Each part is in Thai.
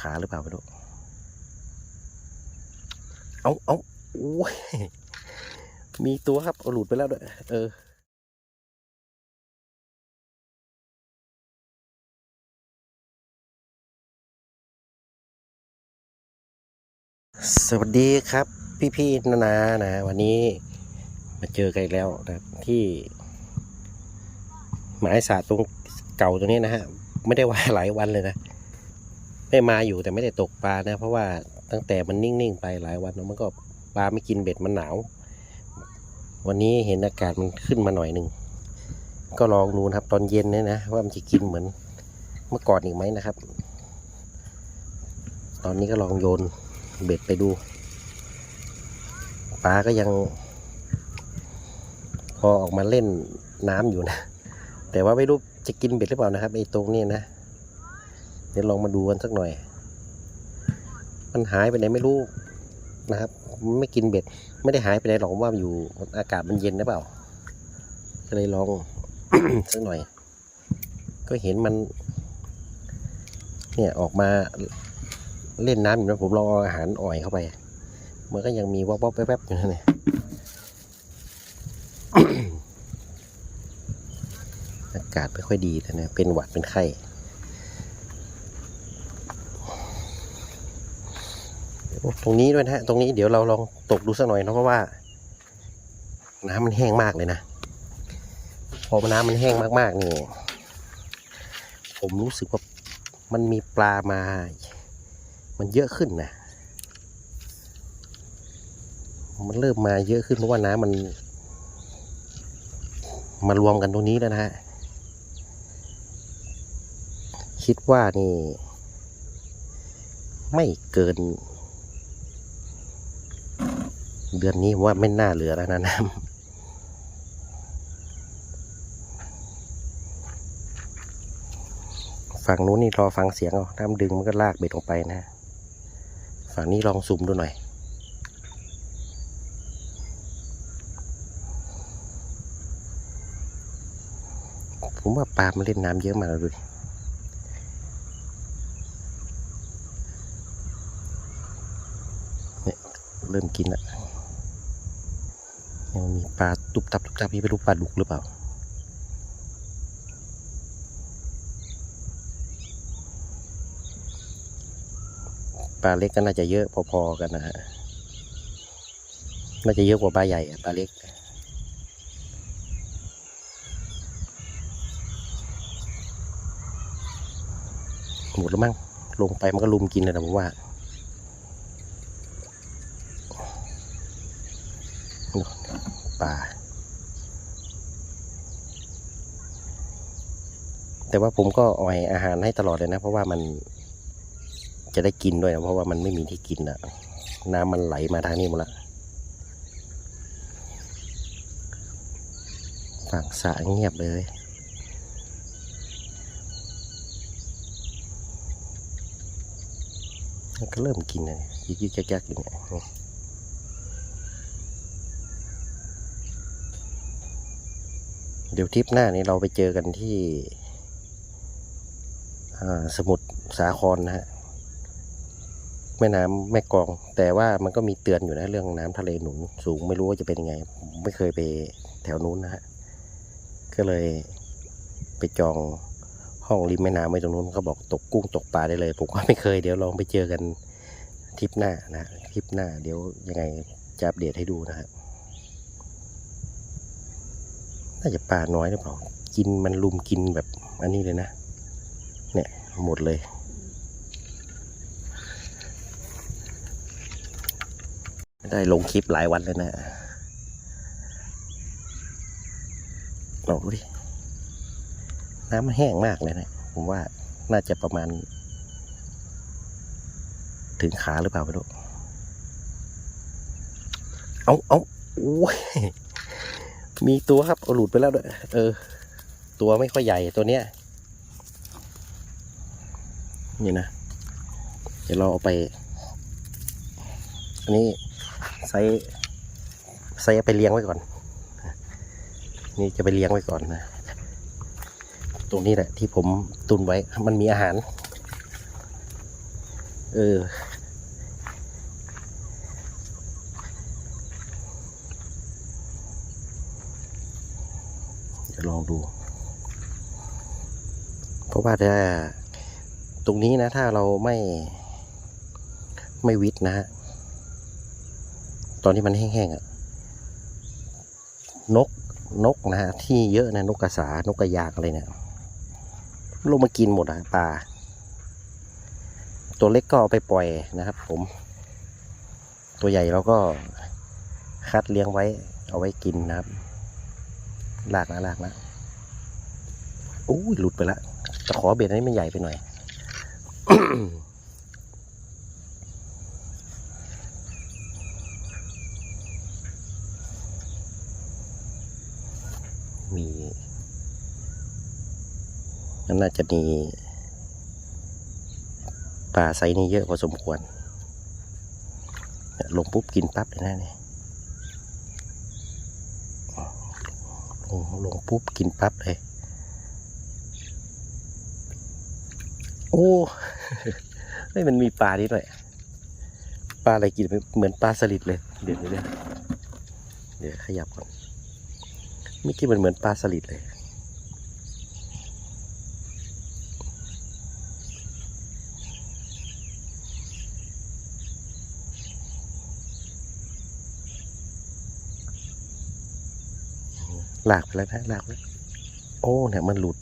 ขาหรือเปล่าไม่รู้ เอาเอาโอ้ย มีตัวครับ เอาหลุดไปแล้วด้วย เออสวัสดีครับพี่ๆนานานะ วันนี้มาเจอกันแล้วนะที่ หมายสาตรงเก่าตรงนี้นะฮะ ไม่ได้ว่าหลายวันเลยนะ ได้มาอยู่แต่ไม่ได้ตกปลานะ เพราะว่าตั้งแต่มันนิ่งๆไปหลายวันแล้วมันก็ปลาไม่กินเบ็ดมันหนาว วันนี้เห็นอากาศมันขึ้นมาหน่อยหนึ่งก็ลองดูนะครับ ตอนเย็นเนี่ยนะว่ามันจะกินเหมือนเมื่อก่อนอีกไหมนะครับ ตอนนี้ก็ลองโยนเบ็ดไปดูปลาก็ยัง พอออกมาเล่นน้ำอยู่นะ แต่ว่าไม่รู้จะกินเบ็ดหรือเปล่านะครับไอ้ตรงนี้นะ เดี๋ยวลองมาดูกันสักหน่อย มันหายไปไหนไม่รู้นะครับ ไม่กินเบ็ด ไม่ได้หายไปไหนหรอกว่าอยู่อากาศมันเย็นหรือเปล่า ก็เลยลองสักหน่อย ก็เห็นมัน เนี่ยออกมาเล่นน้ำอยู่นะผมลองเอาอาหารอ่อยเข้าไป มันก็ยังมีวอบๆแวบๆอยู่นั่นแหละอากาศไม่ค่อยดีแต่เนี่ยเป็นหวัดเป็นไข้ ตรงนี้ด้วยนะฮะ ตรงนี้เดี๋ยวเราลองตกดูสักหน่อยเนาะเพราะว่า น้ำมันแห้งมากเลยนะ พอน้ำมันแห้งมากๆนี่ ผมรู้สึกว่ามันมีปลามา มันเยอะขึ้นนะ มันเริ่มมาเยอะขึ้นเพราะว่าน้ำมัน มารวมกันตรงนี้แล้วนะฮะ คิดว่านี่ ไม่เกิน เดือนนี้ว่าไม่น่าเหลือแล้วนะน้ำฝั่งนู้นนี่รอฟังเสียงเอาน้ำดึงมันก็ลากเบ็ดลงไปนะ ฝั่งนี้ลองซูมดูหน่อย ผมว่าปลามันเล่นน้ำเยอะมากเลยเนี่ยเริ่มกินละ ยังมีปลาตุบตับตุบตับพี่ไม่รู้ปลาดุกหรือเปล่าปลาเล็กก็น่าจะเยอะพอๆกันนะฮะน่าจะเยอะกว่าปลาใหญ่ปลาเล็กหมดแล้วมั้งลงไปมันก็ลุมกินเลยนะผมว่า ป่า แต่ว่าผมก็อ่อยอาหารให้ตลอดเลยนะ เพราะว่ามันจะได้กินด้วยนะเพราะว่ามันไม่มีที่กินอะน้ำมันไหลมาทางนี้หมดละฝั่งสระเงียบเลยก็เริ่มกินเลยยิกยิกยักยักอยู่เนี่ย เดี๋ยวทริปหน้านี้เราไปเจอกันที่สมุทรสาครนะฮะแม่น้ำแม่กอง แต่ว่ามันก็มีเตือนอยู่นะเรื่องน้ำทะเลหนุนสูงไม่รู้ว่าจะเป็นยังไง ไม่เคยไปแถวนู้นนะฮะก็เลยไปจองห้องริมแม่น้ำไว้ตรงนู้นเขาบอกตกกุ้งตกปลาได้เลย ผมก็ไม่เคยเดี๋ยวลองไปเจอกันทริปหน้านะทริปหน้าเดี๋ยวยังไงจะอัปเดตให้ดูนะฮะ น่าจะปลาน้อยหรือเปล่า กินมันลุมกินแบบอันนี้เลยนะ เนี่ยหมดเลยไม่ได้ลงคลิปหลายวันเลยนะลองดูดิ น้ำมันแห้งมากเลยนะผมว่าน่าจะประมาณ ถึงขาหรือเปล่าไม่รู้ เอาเอาโอ้ย มีตัวครับเอหลุดไปแล้วด้วยเออ ตัวไม่ค่อยใหญ่ตัวเนี้ยนี่นะ เดี๋ยวเราเอาไป อันนี้ไซส์ไซส์ไปเลี้ยงไว้ก่อน นี่จะไปเลี้ยงไว้ก่อนนะ ตรงนี้แหละที่ผมตุนไว้ มันมีอาหาร เออ ลองดู เพราะว่าถ้าตรงนี้นะ ถ้าเราไม่ไม่วิดนะฮะตอนที่มันแห้งๆอะนกนกนะฮะที่เยอะนะนกกระสานกกระยางอะไรเนี่ยลงมากินหมดอะปลาตัวเล็กก็เอาไปปล่อยนะครับ ผม ตัวใหญ่เราก็คัดเลี้ยงไว้เอาไว้กินนะครับ ลากนะลากนะอู้หลุดไปละตะขอเบ็ดอันนี้มันใหญ่ไปหน่อยมีมันน่าจะมีปลาไซนี้เยอะพอสมควร ลงปุ๊บกินปั๊บเลยนะเนี่ย ลงลงปุ๊บกินปั๊บเลย โอ้เฮ้ยมันมีปลานิดหน่อยปลาอะไรกินเหมือนปลาสลิดเลย เดี๋ยวเดี๋ยวเดี๋ยวเดี๋ยวขยับก่อนเมื่อกี้มันเหมือนปลาสลิดเลย ลากไปแล้วนะลากแล้วโอ้เนี่ยมันหลุด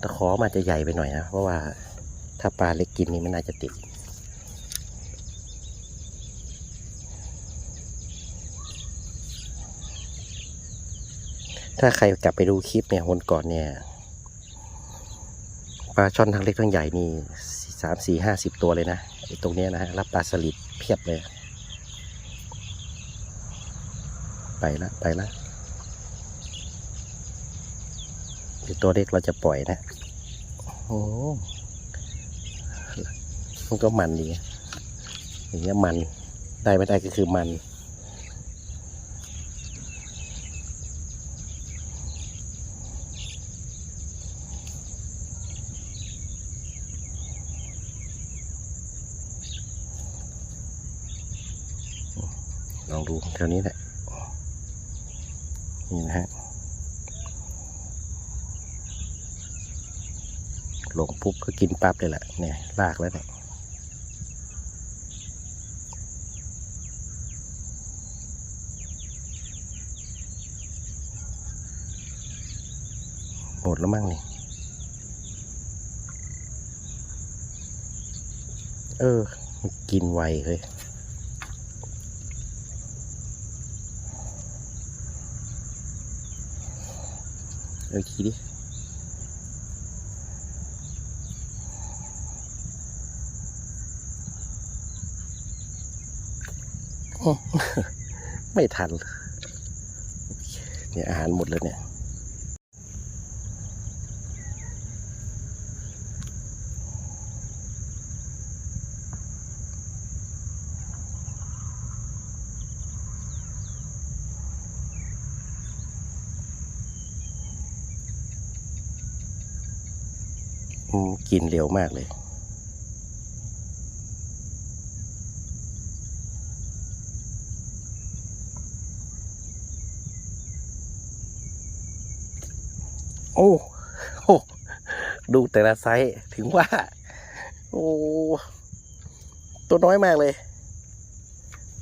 ตะขอมันจะใหญ่ไปหน่อยนะ เพราะว่าถ้าปลาเล็กกินนี่มันน่าจะติด ถ้าใครกลับไปดูคลิปเนี่ยวันก่อนเนี่ยปลาช่อนทั้งเล็กทั้งใหญ่นี่สามสี่ห้าสิบตัวเลยนะตรงนี้นะฮะแล้วปลาสลิดเพียบเลย ไปละไปละ เดี๋ยวตัวเล็กเราจะปล่อยนะโอ้มันก็มันดีอย่างเงี้ยมันได้ไม่ได้ก็คือมันลองดูแถวนี้แหละนี่นะฮะ ลงปุ๊บก็กินปั๊บเลยแหละเนี่ยลากแล้วเนี่ยหมดแล้วมั้งนี่เออ กินไวเลยเอาอีกทีดิ ไม่ทัน เนี่ยอาหารหมดแล้วเนี่ยอืมกินเร็วมากเลย โอ้โห ดูแต่ละไซส์ถึงว่า โอ้ตัวน้อยมากเลย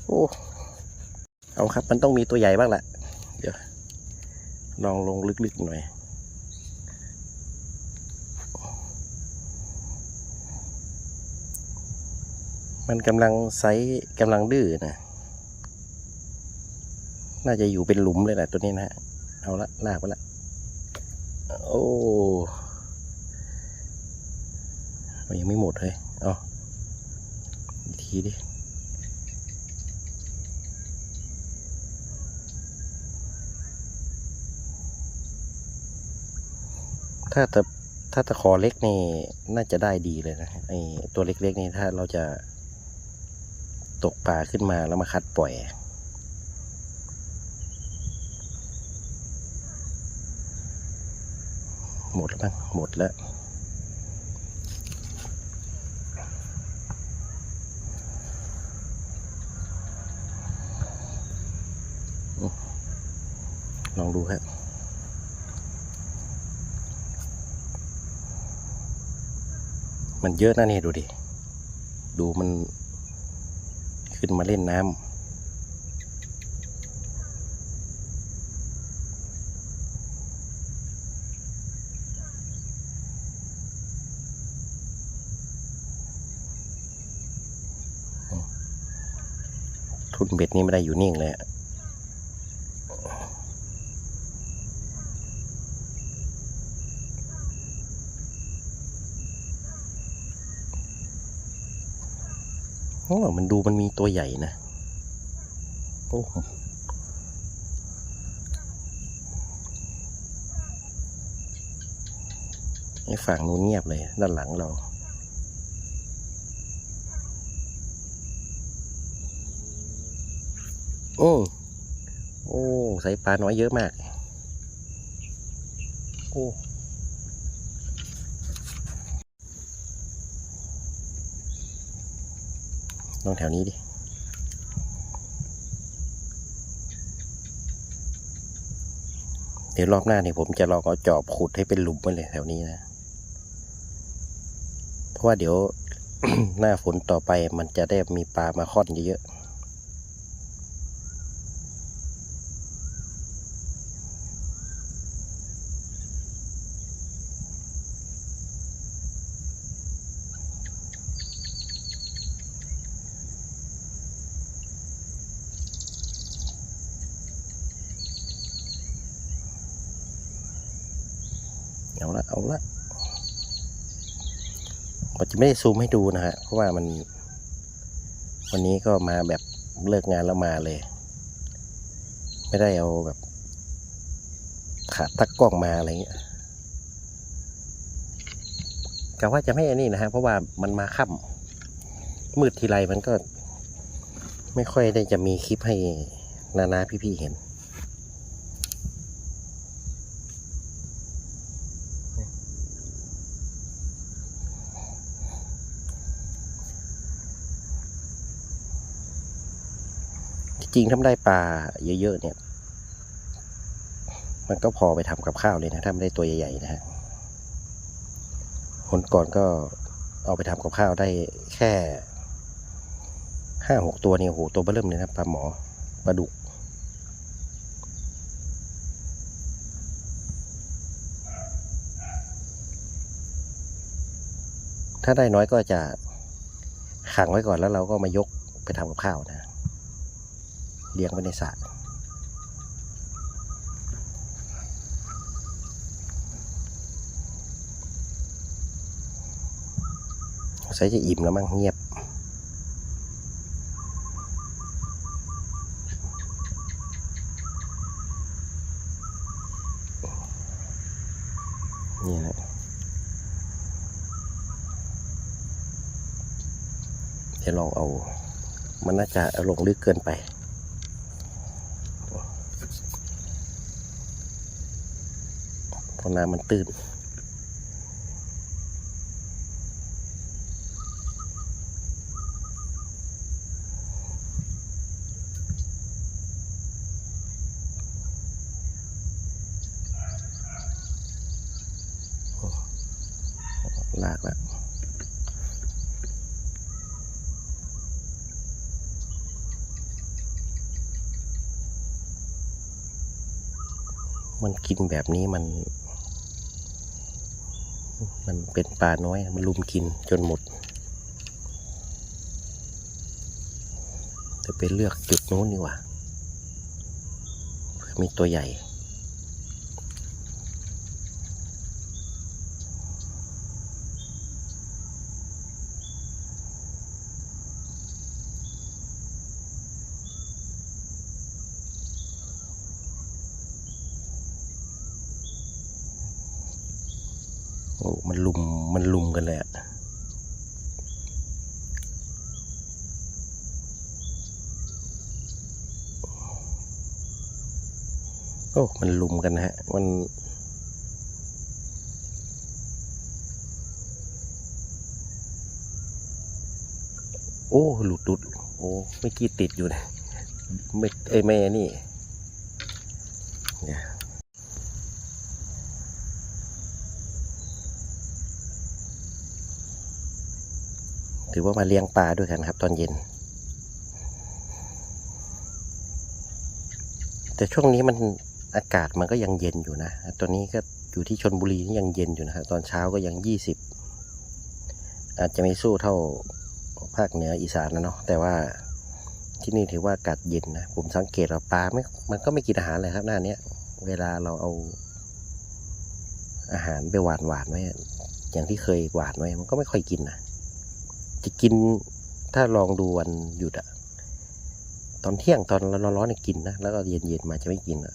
โอ้เอาครับ มันต้องมีตัวใหญ่บ้างแหละเดี๋ยวลองลงลึกๆหน่อย มันกำลังไซส์กำลังดื้อนะน่าจะอยู่เป็นหลุมเลยแหละตัวนี้นะฮะ เอาละลากไปละ โอ้ มันยังไม่หมดเลยเอาอีกทีดิถ้าตะถ้าตะขอเล็กนี่น่าจะได้ดีเลยนะไอตัวเล็กๆนี่ถ้าเราจะตกปลาขึ้นมาแล้วมาคัดปล่อยหมดแล้วมั้งหมดแล้ว องดูครับมันเยอะนะนี่ดูดิ ดูมันขึ้นมาเล่นน้ำทุนเบ็ดนี่ไม่ได้อยู่นิ่งเลยอะโอ้ มันดูมันมีตัวใหญ่นะ โอ้ไอ้ฝั่งนู้นเงียบเลย ด้านหลังเรา โอ้โอ้ใส่ปลาน้อยเยอะมาก โอ้ ลองแถวนี้ดิเดี๋ยวรอบหน้าเนี่ยผมจะลองเอาจอบขุดให้เป็นหลุมไปเลยแถวนี้นะ เพราะว่าเดี๋ยวหน้าฝนต่อไปมันจะได้มีปลามาค่อนเยอะ เอาละเอาละผมจะไม่ได้ซูมให้ดูนะฮะเพราะว่ามัน วันนี้ก็มาแบบเลิกงานแล้วมาเลย ไม่ได้เอาแบบ ขาดตักกล้องมาอะไรเงี้ยกะว่าจะไม่อันนี้นะฮะเพราะว่ามันมาค่ำมืดทีไรมันก็ ไม่ค่อยได้จะมีคลิปให้นานาพี่ๆเห็น จริงๆถ้าได้ปลาเยอะๆเนี่ย มันก็พอไปทำกับข้าวเลยนะถ้าไม่ได้ตัวใหญ่ๆนะฮะคนก่อนก็เอาไปทำกับข้าวได้แค่ห้าหกตัวเนี่ยโหตัวเบื้อเริ่มเลยนะปลาหมอปลาดุกถ้าได้น้อยก็จะขังไว้ก่อนแล้วเราก็มายกไปทำกับข้าวนะ เลี้ยงไว้ในสระใส่จะอิ่มแล้วมั้งเงียบ นี่นะเดี๋ยวลองเอา มันน่าจะลงลึกเกินไป เพ ราะน้ำมันตื้นลากแล้วมันกินแบบนี้มัน มันเป็นปลาน้อย มันลุมกินจนหมดจะไปเลือกจุดนู้นดีกว่า เพื่อมีตัวใหญ่ โอ้มันลุมมันลุมกันเลยอะโอ้มันลุมกันนะฮะ มันโอ้ หลุดหลุดโอ้ไม่กี้ติดอยู่นะไม่เอ้ยไม่อันนี่โหเนี่ย ถือว่ามาเลี้ยงปลาด้วยกันครับ ตอนเย็น แต่ช่วงนี้มันอากาศมันก็ยังเย็นอยู่นะตอนนี้ก็อยู่ที่ชนบุรีนี่ยังเย็นอยู่นะครับตอนเช้าก็ยังยี่สิบอาจจะไม่สู้เท่าภาคเหนืออีสานนะเนาะแต่ว่าที่นี่ถือว่าอากาศเย็นนะผมสังเกตว่าปลาไม่มันก็ไม่กินอาหารเลยครับหน้าเนี้ยเวลาเราเอาอาหารไปหวานหวานไว้อย่างที่เคยหวานไว้มันก็ไม่ค่อยกินนะ จะกินถ้าลองดูวันหยุดอะตอนเที่ยงตอนร้อนๆเนี่ยกินนะ แล้วก็เย็นๆมาจะไม่กินอะ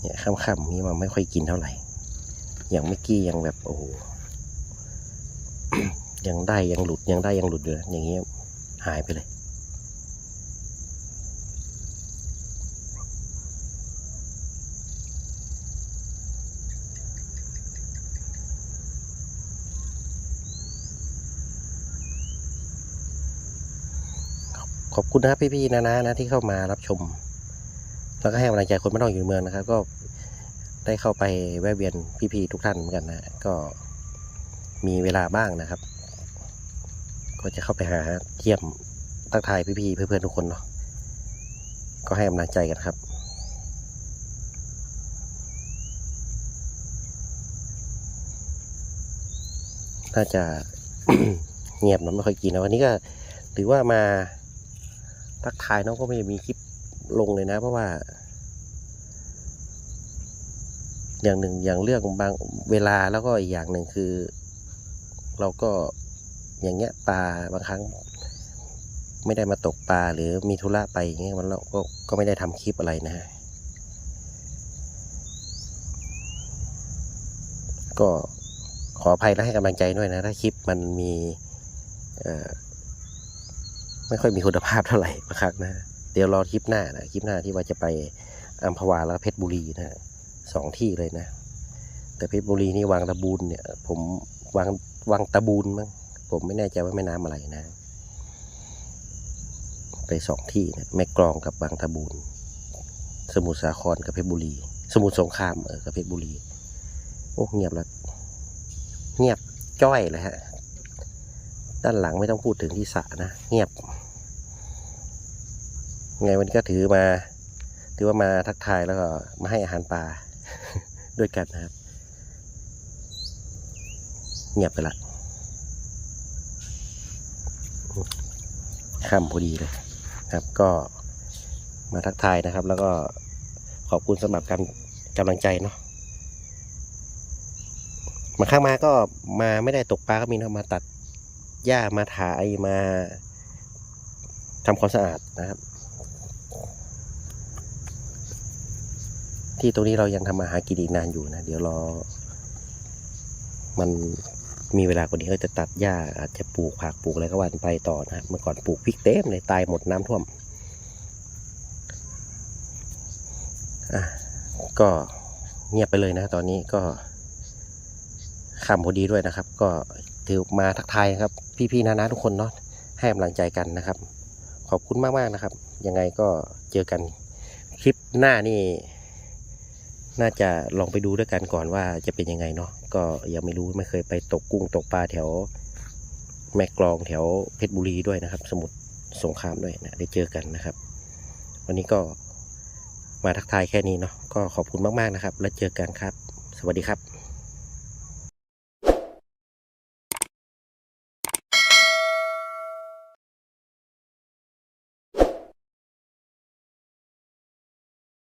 เนี่ยค่ำๆนี้มันไม่ค่อยกินเท่าไหร่ อย่างเมื่อกี้ยังแบบโอ้โหยังได้ยังหลุดยังได้ยังหลุดอยู่นะอย่างเงี้ยหายไปเลย อบคุณนะครับพี่ๆนะนะนะที่เข้ามารับชม แล้วก็ให้กำลังใจคนไม่ต้องอยู่ในเมืองนะครับ ก็ได้เข้าไปแวะเวียนพี่ๆทุกท่านเหมือนกันนะก็มีเวลาบ้างนะครับ ก็จะเข้าไปหาเยี่ยมทักทายพี่ๆเพื่อนๆทุกคนเนาะก็ให้กำลังใจกันครับน่าจะเงียบเนอะไม่ค่อยกินนะวันนี้ก็ถือว่ามา ทักทายน้องก็ไม่ได้มีคลิปลงเลยนะ เพราะว่า อย่างหนึ่งอย่างเรื่องบางเวลาแล้วก็อีกอย่างหนึ่งคือ เราก็อย่างเงี้ยปลาบางครั้ง ไม่ได้มาตกปลาหรือมีธุระไปอย่างเงี้ยมันเราก็ก็ไม่ได้ทำคลิปอะไรนะฮะก็ขออภัยและให้กำลังใจด้วยนะ ถ้าคลิปมันมีเอ่อ ไม่ค่อยมีคุณภาพเท่าไหร่บางครั้งนะเดี๋ยวรอคลิปหน้านะคลิปหน้าที่ว่าจะไปอัมพวาแล้วเพชรบุรีนะสองที่เลยนะ แต่เพชรบุรีนี่วางตะบูนเนี่ย ผมวางวางตะบูนมั้งผมไม่แน่ใจว่าแม่น้ำอะไรนะ ไปสองที่นะแม่กลองกับบางตะบูนสมุทรสาครกับเพชรบุรี สมุทรสงครามเออกับเพชรบุรีโอ้เงียบแล้วเงียบจ้อยเลยฮะ ด้านหลังไม่ต้องพูดถึงที่สะนะ เงียบ ไงวันนี้ก็ถือมา ถือว่ามาทักทายแล้วก็มาให้อาหารปลาด้วยกันนะครับ เงียบไปละค่ำพอดีเลยครับ ก็มาทักทายนะครับ แล้วก็ขอบคุณสำหรับการกำลังใจเนาะมาข้างมาก็มาไม่ได้ตกปลาก็มีนะมาตัด หญ้ามาถ่ายมาทำความสะอาดนะครับ ที่ตรงนี้เรายังทำมาหากินอีกนานอยู่นะ เดี๋ยวรอ มันมีเวลากว่านี้ก็จะตัดหญ้าอาจจะปลูกผักปลูกอะไรก็วันไปต่อนะครับเมื่อก่อนปลูกพริกเต็มเลยตายหมดน้ำท่วมอะก็เงียบไปเลยนะ ตอนนี้ก็ค่ำพอดีด้วยนะครับ ก็ ถือมาทักทายครับ พี่ๆนานาทุกคนเนาะให้กำลังใจกันนะครับ ขอบคุณมากๆนะครับ ยังไงก็เจอกันคลิปหน้านี่ น่าจะลองไปดูด้วยกันก่อนว่าจะเป็นยังไงเนาะก็ยังไม่รู้ไม่เคยไปตกกุ้งตกปลาแถว แม่กลองแถวเพชรบุรีด้วยนะครับ สมุทรสงครามด้วยนะได้เจอกันนะครับ วันนี้ก็มาทักทายแค่นี้เนาะก็ขอบคุณมากๆนะครับ แล้วเจอกันครับ สวัสดีครับ